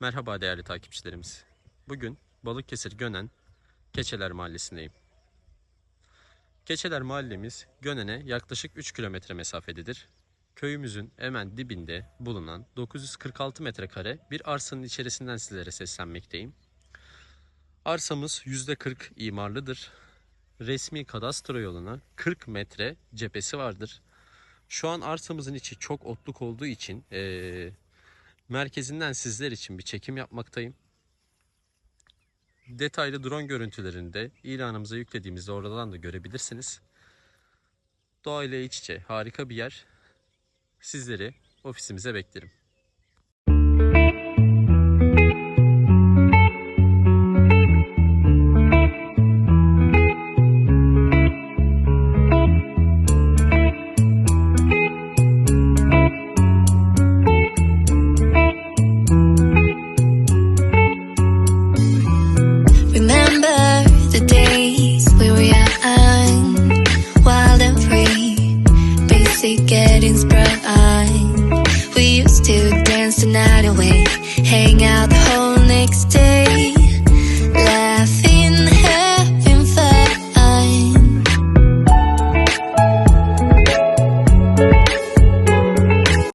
Merhaba değerli takipçilerimiz. Bugün Balıkesir Gönen Keçeler Mahallesi'ndeyim. Keçeler mahallemiz Gönen'e yaklaşık 3 kilometre mesafededir. Köyümüzün hemen dibinde bulunan 946 metrekare bir arsanın içerisinden sizlere seslenmekteyim. Arsamız %40 imarlıdır. Resmi kadastro yoluna 40 metre cephesi vardır. Şu an arsamızın içi çok otluk olduğu için eee, merkezinden sizler için bir çekim yapmaktayım. Detaylı drone görüntülerini de ilanımıza yüklediğimizde oradan da görebilirsiniz. Doğayla iç içe harika bir yer. Sizleri ofisimize beklerim. Getting sprung. We used to dance the night away, hang out